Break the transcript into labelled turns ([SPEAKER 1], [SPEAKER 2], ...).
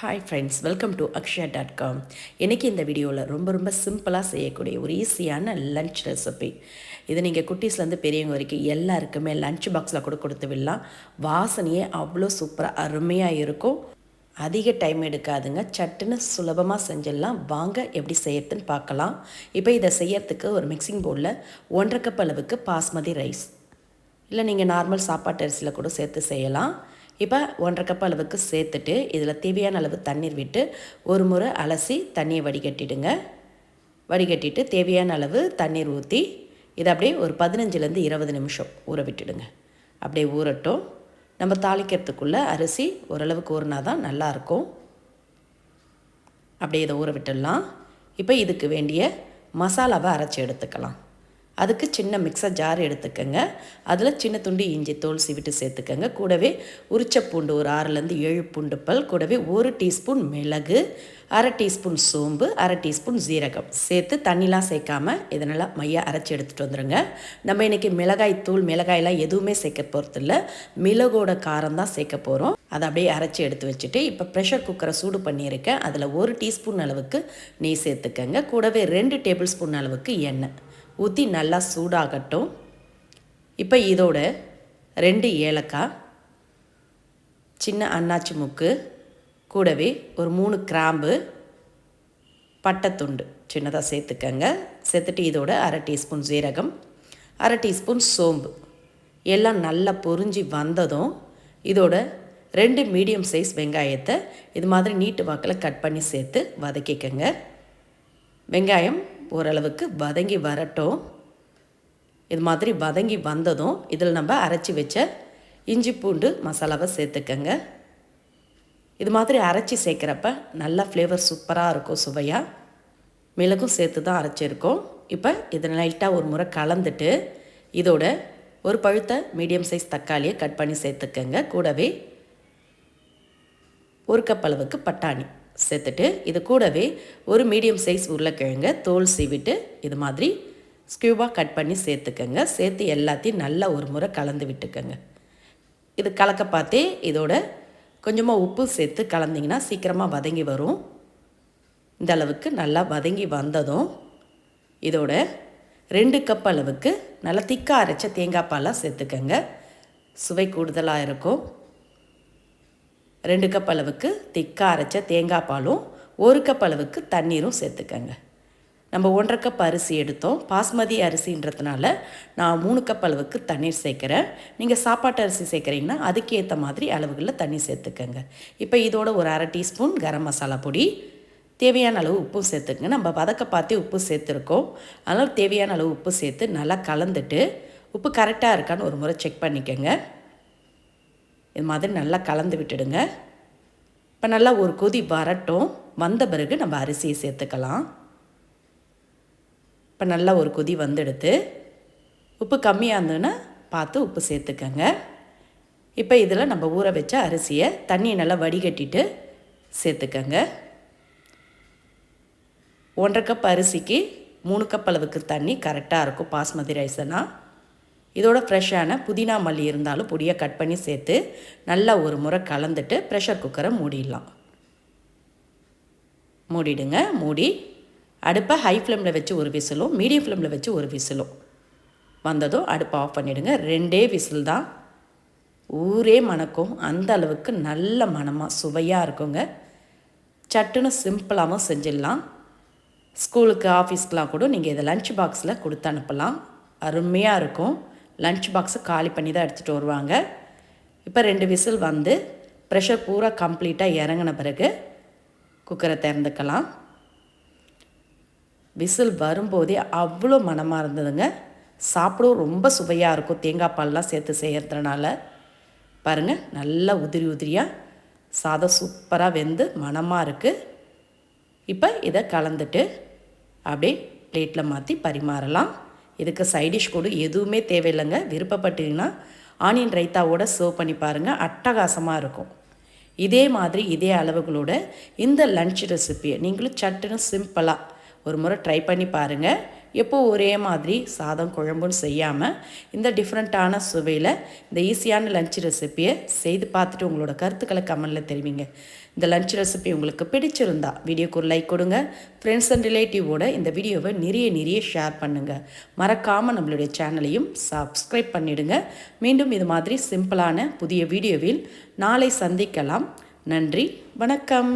[SPEAKER 1] Hi friends welcome to Akshaya dot com இன்றைக்கி இந்த வீடியோவில் ரொம்ப ரொம்ப சிம்பிளாக செய்யக்கூடிய ஒரு ஈஸியான லன்ச் ரெசிபி இது நீங்கள் குட்டீஸ்லேருந்து பெரியவங்க வரைக்கும் எல்லாருக்குமே லன்ச் பாக்ஸில் கூட கொடுத்து விடலாம். வாசனையே அவ்வளோ சூப்பராக அருமையாக இருக்கும். அதிக டைம் எடுக்காதுங்க. சட்டுன்னு சுலபமாக செஞ்சிடலாம். வாங்க எப்படி செய்யறதுன்னு பார்க்கலாம். இப்போ இதை செய்யறதுக்கு ஒரு மிக்சிங் பவுலில் ஒன்றரை கப் அளவுக்கு பாஸ்மதி ரைஸ் இல்லை நீங்கள் நார்மல் சாப்பாட்டு அரிசியில் கூட சேர்த்து செய்யலாம். இப்போ ஒன்றரை கப் அளவுக்கு சேர்த்துட்டு இதில் தேவையான அளவு தண்ணீர் விட்டு ஒரு முறை அலசி தண்ணியை வடிகட்டிடுங்க. வடிகட்டிட்டு தேவையான அளவு தண்ணீர் ஊற்றி இதை அப்படியே ஒரு பதினஞ்சுலேருந்து இருபது நிமிஷம் ஊற விட்டுடுங்க. அப்படியே ஊறட்டும். நம்ம தாளிக்கிறதுக்குள்ளே அரிசி ஓரளவுக்கு ஊறினா தான் நல்லாயிருக்கும் அப்படியே இதை ஊற விட்டுடலாம். இப்போ இதுக்கு வேண்டிய மசாலாவை அரைச்சி எடுத்துக்கலாம். அதுக்கு சின்ன மிக்சர் ஜார் எடுத்துக்கோங்க. அதில் சின்ன துண்டு இஞ்சி தோல் சிவிட்டு சேர்த்துக்கோங்க. கூடவே உரிச்ச பூண்டு ஒரு ஆறுலேருந்து ஏழு பூண்டு பல் கூடவே ஒரு டீஸ்பூன் மிளகு அரை டீஸ்பூன் சோம்பு அரை டீஸ்பூன் ஜீரகம் சேர்த்து தண்ணிலாம் சேர்க்காமல் இதை நல்லா மைய அரைச்சி எடுத்துகிட்டு வந்துடுங்க நம்ம இன்றைக்கி மிளகாய் தூள் மிளகாயெல்லாம் எதுவுமே சேர்க்க போகிறதில்ல மிளகோட காரம் தான் சேர்க்க போகிறோம் அதை அப்படியே அரைச்சி எடுத்து வச்சுட்டு இப்போ ப்ரெஷர் குக்கரை சூடு பண்ணியிருக்கேன். அதில் ஒரு டீஸ்பூன் அளவுக்கு நெய் சேர்த்துக்கங்க. கூடவே ரெண்டு டேபிள் ஸ்பூன் அளவுக்கு எண்ணெய். ஊற்றி நல்லா சூடாகட்டும். இப்போ இதோட ரெண்டு ஏலக்காய் சின்ன அன்னாச்சி முக்கு கூடவே ஒரு மூணு கிராம்பு பட்டைத்துண்டு சின்னதாக சேர்த்துக்கங்க. சேர்த்துட்டு இதோட அரை டீஸ்பூன் ஜீரகம் அரை டீஸ்பூன் சோம்பு. எல்லாம் நல்லா பொறிஞ்சி வந்ததும் இதோட ரெண்டு மீடியம் சைஸ் வெங்காயத்தை இது மாதிரி நீட்டு வாக்கில் கட் பண்ணி சேர்த்து வதக்கிக்கங்க. வெங்காயம் ஓரளவுக்கு வதங்கி வரட்டும். இது மாதிரி வதங்கி வந்ததும் இதில் நம்ம அரைச்சி வச்ச இஞ்சி பூண்டு மசாலாவை சேர்த்துக்கங்க. இது மாதிரி அரைச்சி சேர்க்குறப்ப நல்லா ஃப்ளேவர் சூப்பராக இருக்கும் சுவையாக மிளகும் சேர்த்து தான் அரைச்சிருக்கோம். இப்போ இதை லைட்டாக ஒரு முறை கலந்துட்டு இதோட ஒரு பழுத்த மீடியம் சைஸ் தக்காளியை கட் பண்ணி சேர்த்துக்கங்க. கூடவே ஒரு கப் அளவுக்கு பட்டாணி. சேர்த்துட்டு இது கூடவே ஒரு மீடியம் சைஸ் உருளைக்கிழங்க தோல் சீவிட்டு இது மாதிரி ஸ்கியூபாக கட் பண்ணி சேர்த்துக்கங்க. சேர்த்து எல்லாத்தையும் நல்லா ஒரு முறை கலந்து விட்டுக்கோங்க. இது கலக்க பார்த்தே இதோட கொஞ்சமாக உப்பு சேர்த்து கலந்திங்கன்னா சீக்கிரமாக வதங்கி வரும். இந்த அளவுக்கு நல்லா வதங்கி வந்ததும் இதோட ரெண்டு கப் அளவுக்கு நல்லா திக்காக அரைச்ச தேங்காய் பாலாக சேர்த்துக்கங்க. சுவை கூடுதலாக இருக்கும். ரெண்டு கப் அளவுக்கு திக்காக அரைச்ச தேங்காய் பாலும் ஒரு கப் அளவுக்கு தண்ணீரும் சேர்த்துக்கங்க. நம்ம ஒன்றரை கப் அரிசி எடுத்தோம். பாஸ்மதி அரிசின்றதுனால நான் மூணு கப் அளவுக்கு தண்ணீர் சேர்க்குறேன். நீங்கள் சாப்பாட்டு அரிசி சேர்க்குறீங்கன்னா அதுக்கேற்ற மாதிரி அளவுகளில் தண்ணி சேர்த்துக்கங்க. இப்போ இதோட ஒரு அரை டீஸ்பூன் கரம் மசாலா பொடி தேவையான அளவு உப்பும் சேர்த்துக்கங்க. நம்ம வதக்க பார்த்து உப்பு சேர்த்துருக்கோம். அதனால் தேவையான அளவு உப்பு சேர்த்து நல்லா கலந்துட்டு உப்பு கரெக்டாக இருக்கான்னு ஒரு முறை செக் பண்ணிக்கோங்க. இது மாதிரி நல்லா கலந்து விட்டுடுங்க. இப்போ நல்லா ஒரு கொதி வரட்டும். வந்த பிறகு நம்ம அரிசியை சேர்த்துக்கலாம். இப்போ நல்லா ஒரு கொதி வந்தெடுத்து உப்பு கம்மியாக இருந்ததுன்னா பார்த்து உப்பு சேர்த்துக்கங்க. இப்போ இதில் நம்ம ஊற வச்ச அரிசியை தண்ணியை நல்லா வடிகட்டிட்டு சேர்த்துக்கங்க. ஒன்றரை கப் அரிசிக்கு மூணு கப் அளவுக்கு தண்ணி கரெக்டாக இருக்கும். பாஸ்மதி ரைஸ்னால் இதோட ஃப்ரெஷ்ஷான புதினா மல்லி இருந்தாலும் பொடியை கட் பண்ணி சேர்த்து நல்லா ஒரு முறை கலந்துட்டு ப்ரெஷர் குக்கரை மூடிடலாம். மூடிடுங்க. மூடி அடுப்பை ஹை ஃப்ளேமில் வச்சு ஒரு விசிலும் மீடியம் ஃப்ளேமில் வச்சு ஒரு விசிலும். வந்ததும் அடுப்பை ஆஃப் பண்ணிவிடுங்க ரெண்டே விசில் தான். ஊரே மணக்கும். அந்த அளவுக்கு நல்ல மனமாக சுவையாக இருக்குங்க. சட்டுன்னு சிம்பிளாகவும் செஞ்சிடலாம். ஸ்கூலுக்கு ஆஃபீஸ்க்கெலாம் கூட நீங்கள் இதை லஞ்ச் பாக்ஸில் கொடுத்து அனுப்பலாம். அருமையாக இருக்கும். லஞ்ச் பாக்ஸை காலி பண்ணி தான் எடுத்துகிட்டு வருவாங்க. இப்போ ரெண்டு விசில் வந்து ப்ரெஷர் பூரா கம்ப்ளீட்டாக இறங்கின பிறகு குக்கரை திறந்துக்கலாம். விசில் வரும்போதே அவ்வளோ மனமாக இருந்ததுங்க. சாப்பிடவும் ரொம்ப சுவையாக இருக்கும். தேங்காய் பால்லாம் சேர்த்து செய்கிறதுனால பாருங்கள் நல்லா உதிரி உதிரியாக சாதம் சூப்பராக வெந்து மனமாக இருக்குது இப்போ இதை கலந்துட்டு அப்படியே பிளேட்டில் மாற்றி பரிமாறலாம். இதுக்கு சைடிஷ் கூட எதுவுமே தேவையில்லைங்க. விருப்பப்பட்டீங்கன்னா ஆனியன் ரைத்தாவோட சர்வ் பண்ணி பாருங்கள் அட்டகாசமாக இருக்கும். இதே மாதிரி இதே அளவுகளோட இந்த லன்ச் ரெசிப்பியை நீங்களும் சட்டுன்னு சிம்பிளாக ஒரு முறை ட்ரை பண்ணி பாருங்கள் எப்போ ஒரே மாதிரி சாதம் குழம்புன்னு செய்யாமல் இந்த டிஃப்ரெண்ட்டான சுவையில் இந்த ஈஸியான லஞ்ச் ரெசிப்பியை செய்து பார்த்துட்டு உங்களோட கருத்துக்களை கமெண்டில் தெரிவிங்க. இந்த லஞ்ச் ரெசிபி உங்களுக்கு பிடிச்சிருந்தா வீடியோக்கு ஒரு லைக் கொடுங்க. ஃப்ரெண்ட்ஸ் அண்ட் ரிலேட்டிவோட இந்த வீடியோவை நிறைய நிறைய ஷேர் பண்ணுங்கள் மறக்காமல் நம்மளுடைய சேனலையும் சப்ஸ்கிரைப் பண்ணிவிடுங்க மீண்டும் இது மாதிரி சிம்பிளான புதிய வீடியோவில் நாளை சந்திக்கலாம். நன்றி வணக்கம்.